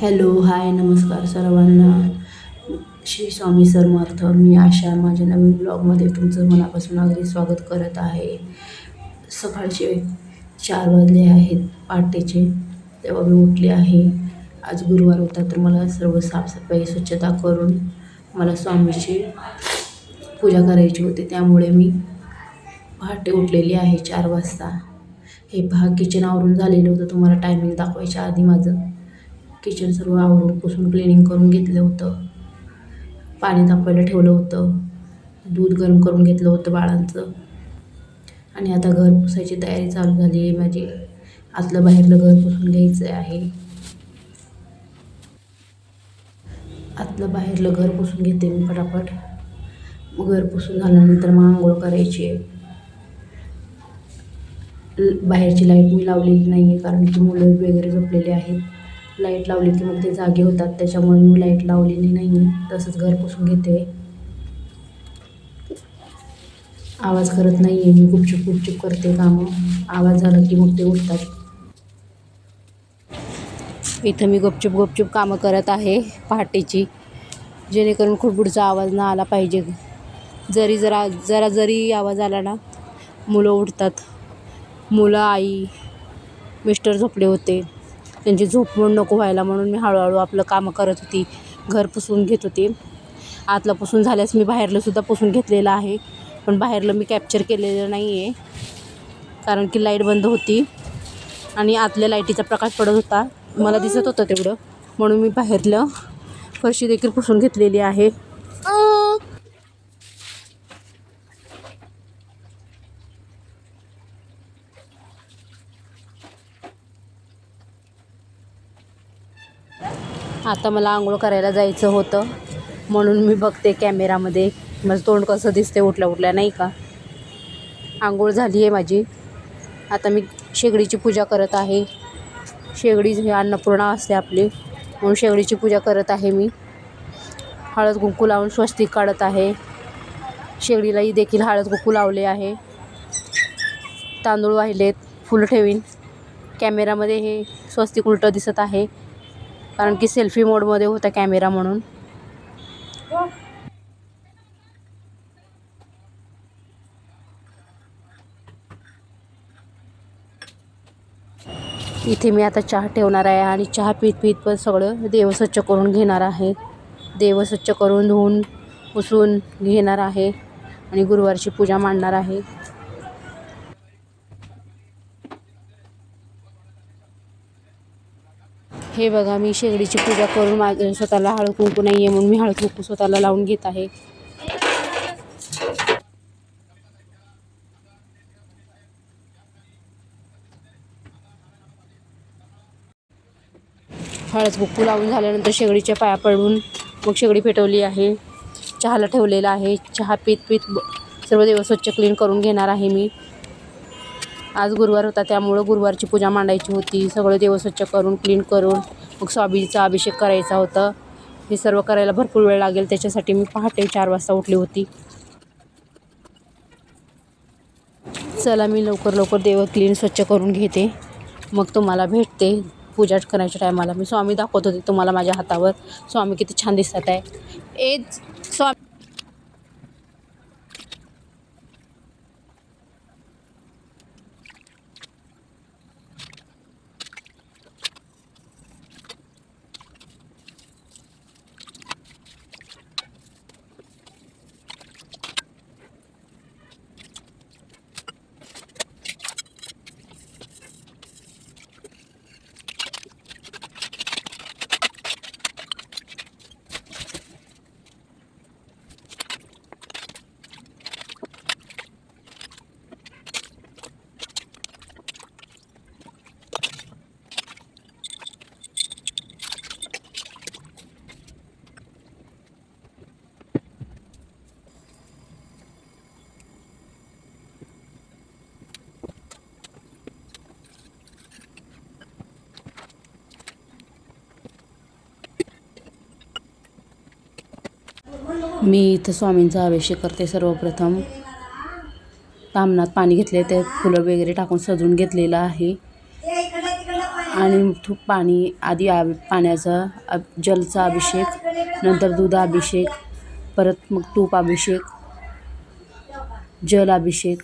Hello hi नमस्कार सर्वांना. श्री स्वामी समर्थ मी आशा. माझ्या नवीन ब्लॉगमध्ये तुमचं मनापासून अगदी स्वागत करत आहे. सकाळचे चार वाजले आहेत पहाटेचे. तेव्हा मी उठले आहे. आज गुरुवार होता तर मला सर्व साफसफाई स्वच्छता करून मला स्वामीची पूजा करायची होती. त्यामुळे मी पहाटे उठलेली आहे चार वाजता. हे पहा किचन आवरून झालेलं होतं. तुम्हाला टायमिंग दाखवायच्या आधी माझं. किचन सर्व आवरून पुसून क्लिनिंग करून घेतलं होतं. पाणी तापवायला ठेवलं होतं. दूध गरम करून घेतलं होतं बाळांचं. आणि आता घर पुसायची तयारी चालू झाली आहे माझी. आतलं बाहेरलं घर पुसून घ्यायचं आहे. आतलं बाहेरलं घर पुसून घेते मी फटाफट. मग घर पुसून झाल्यानंतर मग आंघोळ करायची आहे. बाहेरची लाइट मी लावलेली नाही आहे कारण की मुलं वगैरे झोपलेली आहेत. लाइट लावली की मग ते जागे होतात. त्याच्यामुळे मी लाइट लावलेली नाही आहे तसंच घर पुसून घेते. आवाज करत नाही आहे मी गुपचूप गुपचूप करते कामं. आवाज झाला की मग ते उठतात. इथं मी गुपचूप गुपचूप कामं करत आहे पहाटेची. जेणेकरून खुडबुडचा आवाज ना आला पाहिजे. जरी जरा जरा जरी आवाज आला ना मुलं उठतात. मुलं आई मिस्टर झोपले होते. त्यांची झोप म्हणून नको व्हायला म्हणून मी हळूहळू आपलं कामं करत होती. घर पुसून घेत होती. आतलं पुसून झाल्यास मी बाहेरलंसुद्धा पुसून घेतलेलं आहे. पण बाहेरलं मी कॅप्चर केलेलं नाही आहे कारण की लाइट बंद होती. आणि आतल्या लाईटीचा प्रकाश पडत होता. मला दिसत होतं तेवढं. म्हणून मी बाहेरलं. फरशी देखील पुसून घेतलेली आहे. आता मला आंघोळ करायला जायचं होतं. म्हणून मी बघते कॅमेरामध्ये. माझं तोंड कसं दिसते उठल्या उठल्या नाही का? आंघोळ झाली आहे माझी. आता मी शेगडीची पूजा करत आहे. शेगडी ही अन्नपूर्णा असते आपली. म्हणून शेगडीची पूजा करत आहे मी. हळद कुंकू लावून स्वस्तिक काढत आहे. शेगडीलाही देखील हळद कुंकू लावले आहे. तांदूळ वाहिलेत फुलं ठेवीन. कॅमेरामध्ये हे स्वस्तिक उलटं दिसत आहे. कारण की सेल्फी मोडमध्ये होता कॅमेरा म्हणून. इथे मी आता चहा ठेवणार आहे आणि चहा पीत पीत पण सगळं देव स्वच्छ करून घेणार आहे. देव स्वच्छ करून धुवून पुसून घेणार आहे आणि गुरुवारची पूजा मांडणार आहे. हे बघा मी शेगडीची पूजा करून माझ्या स्वतःला हळद कुंकू नाही आहे म्हणून मी हळद कुंकू स्वतःला लावून घेत आहे. हळद कुंकू लावून झाल्यानंतर शेगडीच्या पाया पडून मग शेगडी पेटवली आहे. चहाला ठेवलेला आहे. चहा पीत पीत सर्व देव स्वच्छ क्लीन करून घेणार आहे मी. आज गुरुवार होता त्यामुळं गुरुवारची पूजा मांडायची होती. सगळं देव स्वच्छ करून क्लीन करून मग स्वामीचा अभिषेक करायचा होता. हे सर्व करायला भरपूर वेळ लागेल. त्याच्यासाठी मी पहाटे चार वाजता उठली होती. चला मी लवकर लवकर देव क्लीन स्वच्छ करून घेते. मग तुम्हाला भेटते. पूजा करायच्या टायमाला मी स्वामी दाखवत होते तुम्हाला माझ्या हातावर. स्वामी किती छान दिसत आहे. एज स्वामी मी इथं स्वामींचा अभिषेक करते सर्वप्रथम. तामणात पाणी घेतले ते फुलं वगैरे टाकून सजवून घेतलेलं आहे. आणि थू पाणी आधी आ पाण्याचा जलचा अभिषेक नंतर दूध अभिषेक परत मग तूप अभिषेक जल अभिषेक.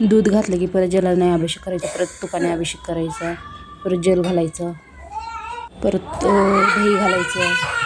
दूध घातलं की परत जलाने अभिषेक करायचा परत तुपाने अभिषेक करायचा परत जल घालायचं परत दही घालायचं.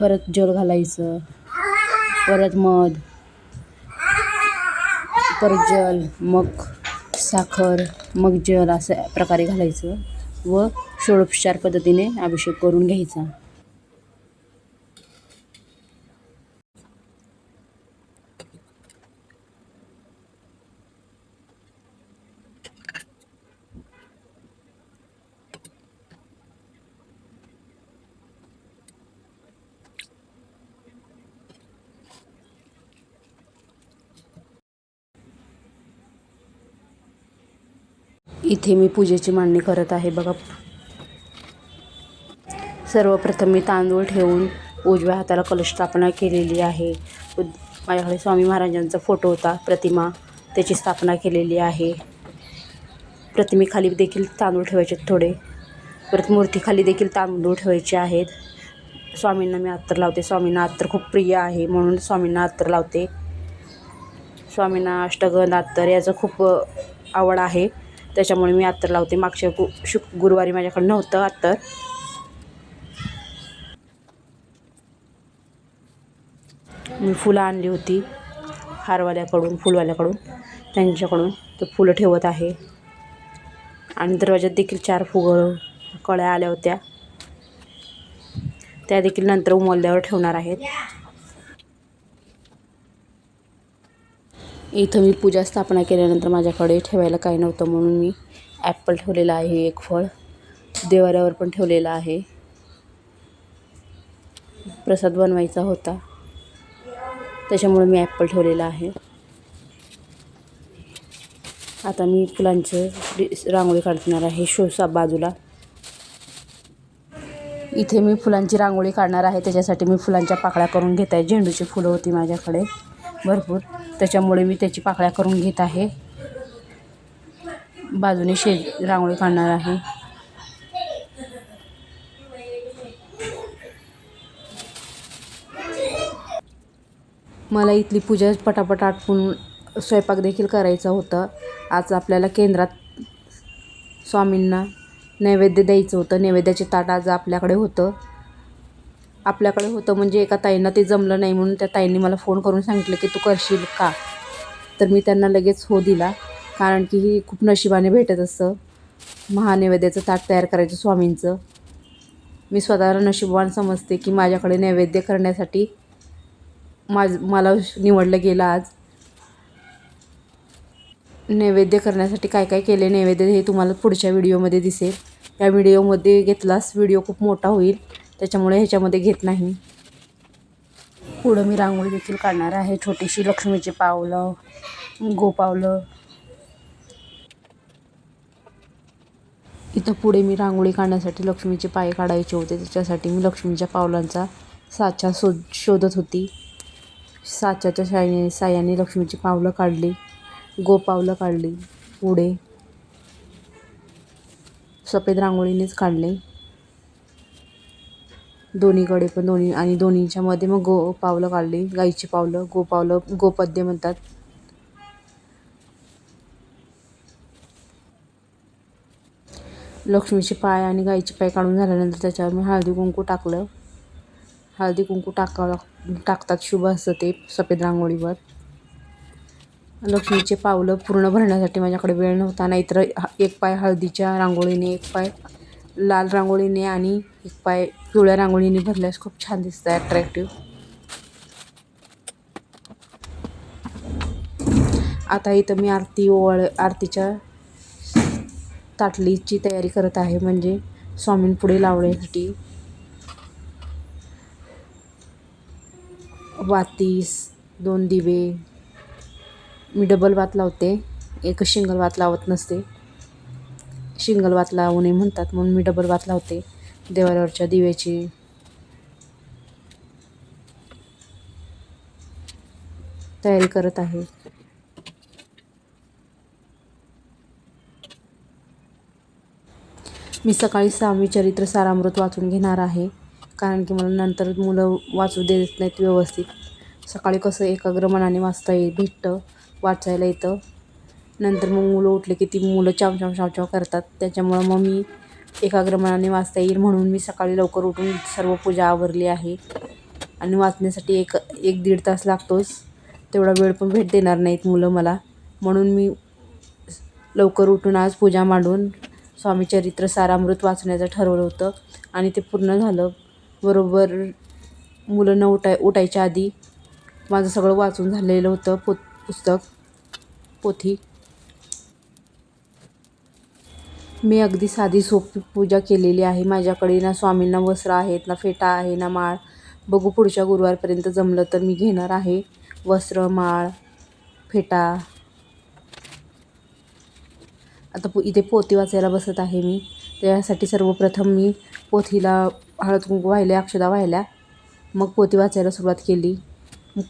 परत जल घालायचं परत मध परत जल मग साखर मग जल असं प्रकारे घालायचं व षोडोपचार पद्धतीने अभिषेक करून घ्यायचा. इथे मी पूजेची मांडणी करत आहे. बघा. सर्वप्रथम मी तांदूळ ठेवून उजव्या हाताला कलश स्थापना केलेली आहे. माझ्याकडे स्वामी महाराजांचा फोटो होता. प्रतिमा त्याची स्थापना केलेली आहे. प्रतिमेखाली देखील तांदूळ ठेवायचे आहेत थोडे. परत मूर्तीखाली देखील तांदूळ ठेवायचे आहेत. स्वामींना मी अत्तर लावते. स्वामींना अत्तर खूप प्रिय आहे म्हणून स्वामींना अत्तर लावते. स्वामींना अष्टगंध अत्तर याचं खूप आवड आहे. त्याच्यामुळे मी अत्तर लावते. मागच्या गु शुक गुरुवारी माझ्याकडे नव्हतं अत्तर. मी फुलं आणली होती. हारवाल्याकडून फुलवाल्याकडून त्यांच्याकडून. तर फुलं ठेवत आहे. आणि दरवाज्यात देखील चार फुगं कळ्या आल्या होत्या. त्या देखील नंतर उमलल्यावर ठेवणार आहेत. इथं मी पूजा स्थापना केल्यानंतर माझ्याकडे ठेवायला काही नव्हतं म्हणून मी ॲपल ठेवलेला आहे एक फळ देवाऱ्यावर पण ठेवलेला आहे. प्रसाद बनवायचा होता. त्याच्यामुळे मी ॲपल ठेवलेला आहे. आता मी फुलांचं रांगोळी काढणार आहे शोसा बाजूला. इथे मी फुलांची रांगोळी काढणार आहे त्याच्यासाठी मी फुलांच्या पाकळ्या करून घेत आहे. झेंडूची फुलं होती माझ्याकडे. भरपूर. त्याच्यामुळे मी त्याची पाकळ्या करून घेत आहे. बाजूने शेज रांगोळी काढणार आहे. मला इथली पूजा पटापट आटपून स्वयंपाक देखील करायचा होता. आज आपल्याला केंद्रात स्वामींना नैवेद्य द्यायचं होतं. नैवेद्याचे ताट आज आपल्याकडे होतं. आपल्याकडे होतं म्हणजे एका ताईंना ते जमलं नाही म्हणून त्या ताईंनी मला फोन करून सांगितलं की तू करशील का? तर मी त्यांना लगेच हो दिला. कारण की ही खूप नशिबाने भेटत असतं महानैवेद्याचं ताट तयार करायचं स्वामींचं. मी स्वतःला नशिबवान समजते की माझ्याकडे नैवेद्य करण्यासाठी माझ मला निवडलं गेलं आज. नैवेद्य करण्यासाठी काय काय केले? नैवेद्य हे तुम्हाला पुढच्या व्हिडिओमध्ये दिसेल. या व्हिडिओमध्ये घेतलास व्हिडिओ खूप मोठा होईल. त्याच्यामुळे ह्याच्यामध्ये घेत नाही. पुढं मी रांगोळी देखील काढणार आहे. छोटीशी लक्ष्मीची पावलं गोपावलं इथं पुढे मी रांगोळी काढण्यासाठी लक्ष्मीचे पाय काढायचे होते. त्याच्यासाठी मी लक्ष्मीच्या पावलांचा साचा शोध शोधत होती. साच्याच्या साह्याने साह्याने लक्ष्मीची पावलं काढली. गोपावलं काढली. पुढे सफेद रांगोळीनेच काढले. दोन्हीकडे पण दोन्ही आणि दोन्हीच्या मध्ये मग गो पावलं काढली गाईची पावलं गोपावलं गोपद्य म्हणतात. लक्ष्मीचे पाय आणि गाईचे पाय काढून झाल्यानंतर त्याच्यावर मी हळदी कुंकू टाकलं. हळदी कुंकू टाकावं टाकतात शुभ असतं ते सफेद रांगोळीवर. लक्ष्मीचे पावलं पूर्ण भरण्यासाठी माझ्याकडे वेळ नव्हता नाहीतर एक पाय हळदीच्या रांगोळीने एक पाय लाल रांगोळीने आणि एक पाय पिवळ्या रांगोळीने भरल्यास खूप छान दिसतं अट्रॅक्टिव्ह आता इथं मी आरती ओवाळ आरतीच्या ताटलीची तयारी करत आहे म्हणजे स्वामींपुढे लावण्यासाठी वातीस दोन दिवे. मी डबल वात लावते एक शिंगल वात लावत नसते. शिंगल वात लावू नये म्हणतात म्हणून मी डबल वात लावते. देवाऱ्यावरच्या दिव्याची. तयारी करत आहे. मी सकाळी सहावी चरित्र सारामृत वाचून घेणार आहे. कारण की मला नंतर मुलं वाचू देत नाहीत व्यवस्थित. सकाळी कसं एकाग्र मनाने वाचता येईल भेटतं वाचायला येतं. नंतर मग मुलं उठले की ती मुलं चाव चाव चाव चाव करतात. त्याच्यामुळं मग मी एकाग्र मनाने वाचता येईल म्हणून मी सकाळी लवकर उठून सर्व पूजा आवरली आहे. आणि वाचण्यासाठी एक एक दीड तास लागतोच. तेवढा वेळ पण भेट देणार नाहीत मुलं मला. म्हणून मी लवकर उठून आज पूजा मांडून स्वामी चरित्र सारामृत वाचण्याचं ठरवलं होतं. आणि ते पूर्ण झालं. बरोबर मुलं न उठाय उठायच्या आधी माझं सगळं वाचून झालेलं होतं. पो पुस्तक पोथी. मी अगदी साधी सोपी पूजा केलेली आहे. माझ्याकडे ना स्वामींना वस्त्र आहेत ना फेटा आहे ना माळ. बघू पुढच्या गुरुवारपर्यंत जमलं तर मी घेणार आहे. वस्त्र माळ फेटा. आता पो इथे पोती वाचायला बसत आहे मी. त्यासाठी सर्वप्रथम मी पोथीला हळद कुंकू वाहिल्या अक्षदा वाहिल्या. मग पोथी वाचायला सुरुवात केली.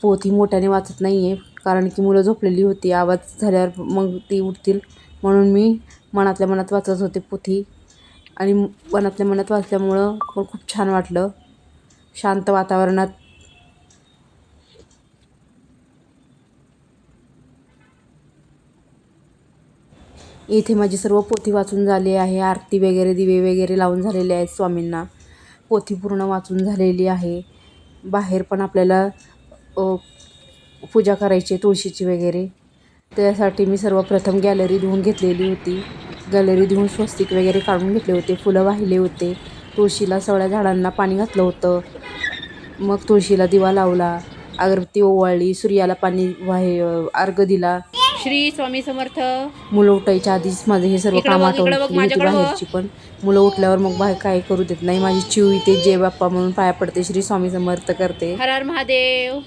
पोथी मोठ्याने वाचत नाही आहे कारण की मुलं झोपलेली होती. आवाज झाल्यावर मग ती उठतील. म्हणून मी मनातल्या मनात वाचत होते पोथी. आणि मनातल्या मनात वाचल्यामुळं पण खूप छान वाटलं. शांत वातावरणात. इथे माझी सर्व पोथी वाचून झाली आहे. आरती वगैरे दिवे वगैरे लावून झालेले आहेत स्वामींना. पोथी पूर्ण वाचून झालेली आहे. बाहेर पण आपल्याला पूजा करायची तुळशीची वगैरे. त्यासाठी मी सर्वप्रथम गॅलरी धुवून घेतलेली होती. गॅलरी धुवून स्वस्तिक वगैरे काढून घेतले होते. फुलं वाहिले होते. तुळशीला सगळ्या झाडांना पाणी घातलं होतं. मग तुळशीला दिवा लावला. अगरबत्ती ओवाळली. सूर्याला पाणी वाहे अर्घ दिला. श्री स्वामी समर्थ. मुलं उठायच्या आधीच माझे हे सर्व इकडं काम बघ, आटवून इकडं बघ, ठेवली होती माझ्याकडं बघ. बाहेरची पण. मुलं उठल्यावर मग बाहेर काय करू देत नाही. माझी चिव इथे जय बाप्पा म्हणून पाया पडते श्री स्वामी समर्थ करते. हर हर महादेव.